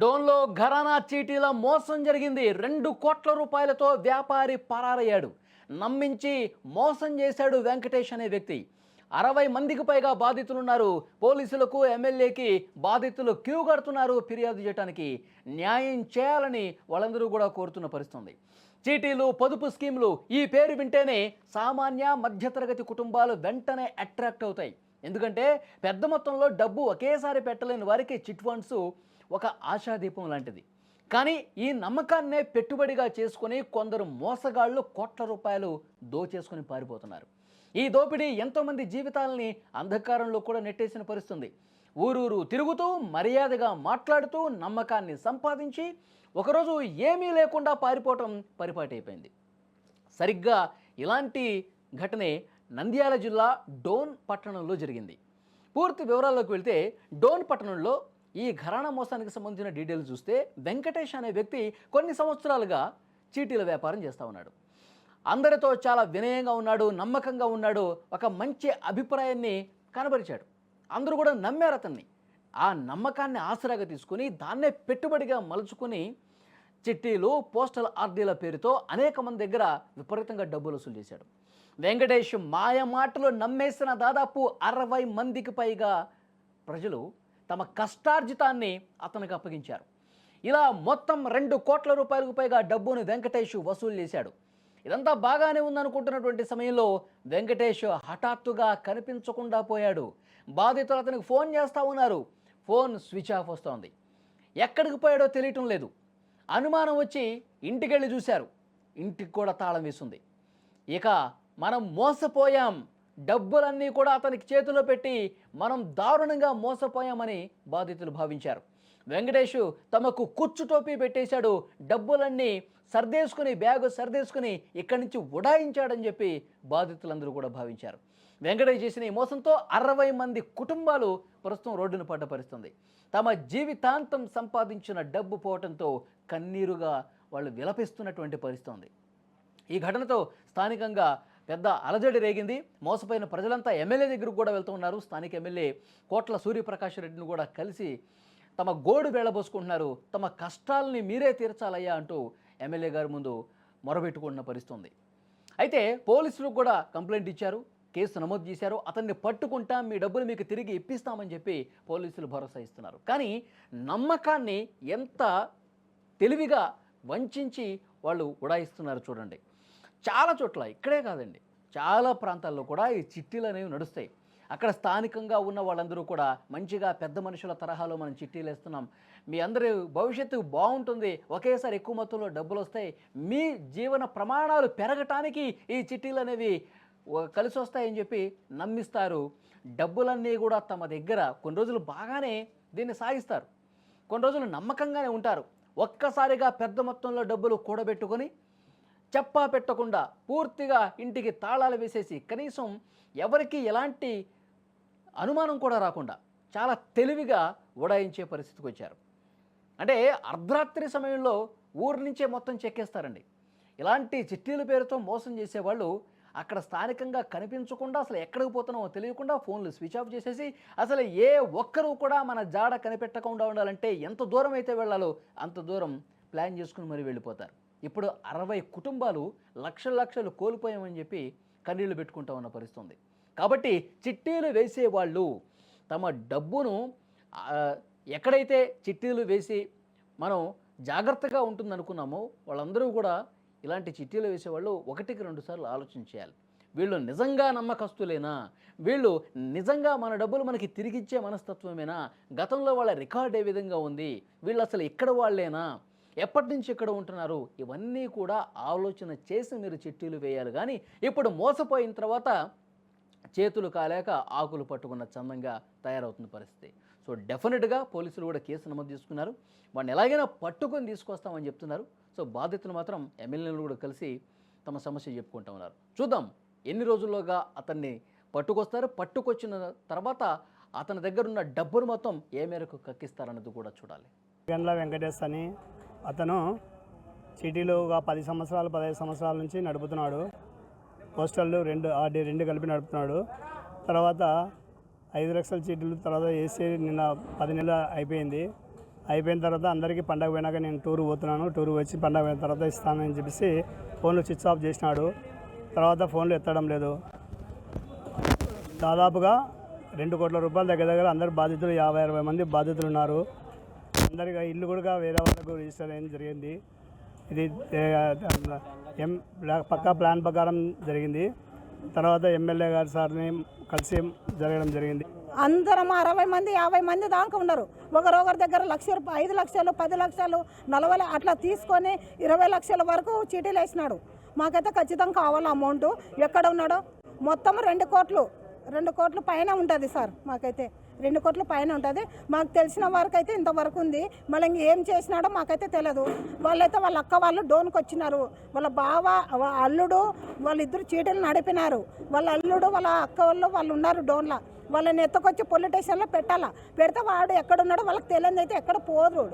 డోన్లో ఘరానా చీటీల మోసం జరిగింది. రెండు కోట్ల రూపాయలతో వ్యాపారి పరారయ్యాడు. నమ్మించి మోసం చేశాడు వెంకటేష్ అనే వ్యక్తి. అరవై మందికి పైగా బాధితులున్నారు. పోలీసులకు ఎమ్మెల్యేకి బాధితులు క్యూ కడుతున్నారు ఫిర్యాదు చేయడానికి న్యాయం చేయాలని వాళ్ళందరూ కూడా కోరుతున్న పరిస్థితుంది. చీటీలు పొదుపు స్కీములు ఈ పేరు వింటేనే సామాన్య మధ్యతరగతి కుటుంబాలు వెంటనే అట్రాక్ట్ అవుతాయి. ఎందుకంటే పెద్ద మొత్తంలో డబ్బు ఒకేసారి పెట్టలేని వారికి చిట్ ఫండ్స్ ఒక ఆశాదీపం లాంటిది. కానీ ఈ నమ్మకాన్నే పెట్టుబడిగా చేసుకుని కొందరు మోసగాళ్ళు కోట్ల రూపాయలు దోచేసుకుని పారిపోతున్నారు. ఈ దోపిడీ ఎంతోమంది జీవితాలని అంధకారంలో కూడా నెట్టేసిన పరిస్థితుంది. ఊరూరు తిరుగుతూ మర్యాదగా మాట్లాడుతూ నమ్మకాన్ని సంపాదించి ఒకరోజు ఏమీ లేకుండా పారిపోవటం పరిపాటి సరిగ్గా ఇలాంటి ఘటనే నంద్యాల జిల్లా డోన్ పట్టణంలో జరిగింది. పూర్తి వివరాల్లోకి వెళ్తే డోన్ పట్టణంలో ఈ ఘరానా మోసానికి సంబంధించిన డీటెయిల్స్ చూస్తే వెంకటేష్ అనే వ్యక్తి కొన్ని సంవత్సరాలుగా చీటీల వ్యాపారం చేస్తూ ఉన్నాడు. అందరితో చాలా వినయంగా ఉన్నాడు నమ్మకంగా ఉన్నాడు ఒక మంచి అభిప్రాయాన్ని కనబరిచాడు. అందరూ కూడా నమ్మారు అతన్ని. ఆ నమ్మకాన్ని ఆసరాగా తీసుకుని దాన్నే పెట్టుబడిగా మలుచుకుని చిట్టీలు పోస్టల్ ఆర్డీల పేరుతో అనేక మంది దగ్గర విపరీతంగా డబ్బులు వసూలు చేశాడు. వెంకటేష్ మాయ మాటలు నమ్మేసిన దాదాపు అరవై మందికి పైగా ప్రజలు తమ కష్టార్జితాన్ని అతనికి అప్పగించారు. ఇలా మొత్తం రెండు కోట్ల రూపాయలకు పైగా డబ్బును వెంకటేష్ వసూలు చేశాడు. ఇదంతా బాగానే ఉందనుకుంటున్నటువంటి సమయంలో వెంకటేష్ హఠాత్తుగా కనిపించకుండా పోయాడు. బాధితులు అతనికి ఫోన్ చేస్తూ ఉన్నారు. ఫోన్ స్విచ్ ఆఫ్ వస్తోంది. ఎక్కడికి పోయాడో తెలియటం లేదు. అనుమానం వచ్చి ఇంటికి వెళ్ళి చూశారు. ఇంటికి కూడా తాళం వేసింది. ఇక మనం మోసపోయాం. డబ్బులన్నీ కూడా అతనికి చేతిలో పెట్టి మనం దారుణంగా మోసపోయామని బాధితులు భావించారు. వెంకటేష్ తమకు కుచ్చు టోపీ పెట్టేశాడు. డబ్బులన్నీ సర్దేసుకుని బ్యాగు సర్దేసుకుని ఇక్కడి నుంచి ఉడాయించాడని చెప్పి బాధితులందరూ కూడా భావించారు. వెంకటేష్ చేసిన ఈ మోసంతో అరవై మంది కుటుంబాలు ప్రస్తుతం రోడ్డున పడ్డపరుస్తుంది తమ జీవితాంతం సంపాదించిన డబ్బు పోవటంతో కన్నీరుగా వాళ్ళు విలపిస్తున్నటువంటి పరిస్థితి ఉంది. ఈ ఘటనతో స్థానికంగా పెద్ద అలజడి రేగింది. మోసపోయిన ప్రజలంతా ఎమ్మెల్యే దగ్గరకు కూడా వెళ్తూ ఉన్నారు. స్థానిక ఎమ్మెల్యే కోట్ల సూర్యప్రకాష్ రెడ్డిని కూడా కలిసి తమ గోడు వేళబోసుకుంటున్నారు తమ కష్టాలని మీరే తీర్చాలయ్యా అంటూ ఎమ్మెల్యే గారి ముందు మొరబెట్టుకుంటున్న పరిస్థితుంది. అయితే పోలీసులకు కూడా కంప్లైంట్ ఇచ్చారు. కేసు నమోదు చేశారు. అతన్ని పట్టుకుంటా మీ డబ్బులు మీకు తిరిగి ఇప్పిస్తామని చెప్పి పోలీసులు భరోసా ఇస్తున్నారు. కానీ నమ్మకాన్ని ఎంత తెలివిగా వంచించి వాళ్ళు ఉడాయిస్తున్నారు చూడండి. చాలా చోట్ల ఇక్కడే కాదండి. చాలా ప్రాంతాల్లో కూడా ఈ చిట్టీలు అనేవి నడుస్తాయి. అక్కడ స్థానికంగా ఉన్న వాళ్ళందరూ కూడా మంచిగా పెద్ద మనుషుల తరహాలో మనం చిట్టీలు వేస్తున్నాం. మీ అందరి భవిష్యత్తు బాగుంటుంది. ఒకేసారి ఎక్కువ మొత్తంలో డబ్బులు వస్తాయి. మీ జీవన ప్రమాణాలు పెరగటానికి ఈ చిట్టీలు అనేవి కలిసి వస్తాయని చెప్పి నమ్మిస్తారు. డబ్బులన్నీ కూడా తమ దగ్గర కొన్ని రోజులు బాగానే దీన్ని సాగిస్తారు. కొన్ని రోజులు నమ్మకంగానే ఉంటారు. ఒక్కసారిగా పెద్ద మొత్తంలో డబ్బులు కూడబెట్టుకొని చెప్పా పెట్టకుండా పూర్తిగా ఇంటికి తాళాలు వేసేసి కనీసం ఎవరికి ఎలాంటి అనుమానం కూడా రాకుండా చాలా తెలివిగా ఉడాయించే పరిస్థితికి వచ్చారు. అంటే అర్ధరాత్రి సమయంలో ఊరి నుంచే మొత్తం చెక్కేస్తారండి. ఇలాంటి చిట్టీల పేరుతో మోసం చేసేవాళ్ళు అక్కడ స్థానికంగా కనిపించకుండా అసలు ఎక్కడికి పోతున్నామో తెలియకుండా ఫోన్లు స్విచ్ ఆఫ్ చేసేసి అసలు ఏ ఒక్కరూ కూడా మన జాడ కనిపెట్టకుండా ఉండాలంటే ఎంత దూరం అయితే వెళ్ళాలో అంత దూరం ప్లాన్ చేసుకుని మరి వెళ్ళిపోతారు. ఇప్పుడు అరవై కుటుంబాలు లక్షల లక్షలు కోల్పోయామని చెప్పి కన్నీళ్ళు పెట్టుకుంటా ఉన్న పరిస్థితి ఉంది కాబట్టి చిట్టీలు వేసేవాళ్ళు తమ డబ్బును ఎక్కడైతే చిట్టీలు వేసి మనం జాగ్రత్తగా ఉంటుందనుకున్నామో వాళ్ళందరూ కూడా ఇలాంటి చిట్టీలు వేసేవాళ్ళు ఒకటికి రెండు సార్లు ఆలోచన చేయాలి. వీళ్ళు నిజంగా నమ్మకస్తులేనా? వీళ్ళు నిజంగా మన డబ్బులు మనకి తిరిగిచ్చే మనస్తత్వమేనా? గతంలో వాళ్ళ రికార్డ్ ఏ విధంగా ఉంది? వీళ్ళు అసలు ఇక్కడ వాళ్ళేనా? ఎప్పటి నుంచి ఇక్కడ ఉంటున్నారు? ఇవన్నీ కూడా ఆలోచన చేసి మీరు చిట్టీలు వేయాలి. కానీ ఇప్పుడు మోసపోయిన తర్వాత చేతులు కాలేక ఆకులు పట్టుకున్న చందంగా తయారవుతున్న పరిస్థితి. సో డెఫినెట్గా పోలీసులు కూడా కేసు నమోదు చేసుకున్నారు. వాడిని ఎలాగైనా పట్టుకొని తీసుకొస్తామని చెప్తున్నారు. సో బాధితులు మాత్రం ఎమ్మెల్యేలు కూడా కలిసి తమ సమస్య చెప్పుకుంటా ఉన్నారు. చూద్దాం. ఎన్ని రోజుల్లోగా అతన్ని పట్టుకొస్తారు? పట్టుకొచ్చిన తర్వాత అతని దగ్గర ఉన్న డబ్బును మొత్తం ఏ మేరకు కక్కిస్తారన్నది కూడా చూడాలి. వెంకటేష్ అని అతను సిటీలో ఒక పది సంవత్సరాలు పదహైదు సంవత్సరాల నుంచి నడుపుతున్నాడు. పోస్టర్లు రెండు ఆడి రెండు కలిపి నడుపుతున్నాడు. తర్వాత ఐదు లక్షల చీటీలు తర్వాత వేసి నిన్న పది నెలలు అయిపోయింది. అయిపోయిన తర్వాత అందరికీ పండగ పోయినాక నేను టూర్ పోతున్నాను. టూర్ వచ్చి పండగ పోయిన తర్వాత ఇస్తానని చెప్పేసి ఫోన్లు స్విచ్ ఆఫ్ చేసినాడు. తర్వాత ఫోన్లు ఎత్తడం లేదు. దాదాపుగా రెండు కోట్ల రూపాయల దగ్గర దగ్గర అందరు బాధితులు యాభై అరవై మంది బాధితులు ఉన్నారు. అందరిగా ఇల్లు కూడా వేరే వాళ్ళకు రిజిస్టర్ అయ్యడం జరిగింది. ఇది ఎం పక్కా ప్లాన్ ప్రకారం జరిగింది. తర్వాత ఎమ్మెల్యే గారి సార్ని కలిసి జరగడం జరిగింది. అందరం అరవై మంది యాభై మంది దాకా ఉన్నారు. ఒకరొకరి దగ్గర లక్ష ఐదు లక్షలు పది లక్షలు నలభై అట్లా తీసుకొని ఇరవై లక్షల వరకు చీటీలు వేసినాడు. మాకైతే ఖచ్చితంగా కావాలి అమౌంట్? ఎక్కడ ఉన్నాడో? మొత్తం రెండు కోట్లు రెండు కోట్ల పైన ఉంటుంది సార్ మాకైతే. రెండు కోట్ల పైన ఉంటుంది. మాకు తెలిసిన వరకు అయితే ఇంతవరకు ఉంది. మళ్ళీ ఇంకేం చేసినాడో మాకైతే తెలియదు వాళ్ళైతే వాళ్ళ అక్క వాళ్ళు డోన్కి వచ్చినారు. వాళ్ళ బావ అల్లుడు వాళ్ళిద్దరు చీటీలు నడిపినారు. వాళ్ళ అల్లుడు వాళ్ళ అక్క వాళ్ళు వాళ్ళు ఉన్నారు డోన్లో. వాళ్ళని ఎత్తుకొచ్చి పోలీస్ స్టేషన్లో పెట్టాలా? పెడితే వాడు ఎక్కడ ఉన్నాడో వాళ్ళకి తెలియదు అయితే ఎక్కడ పోదు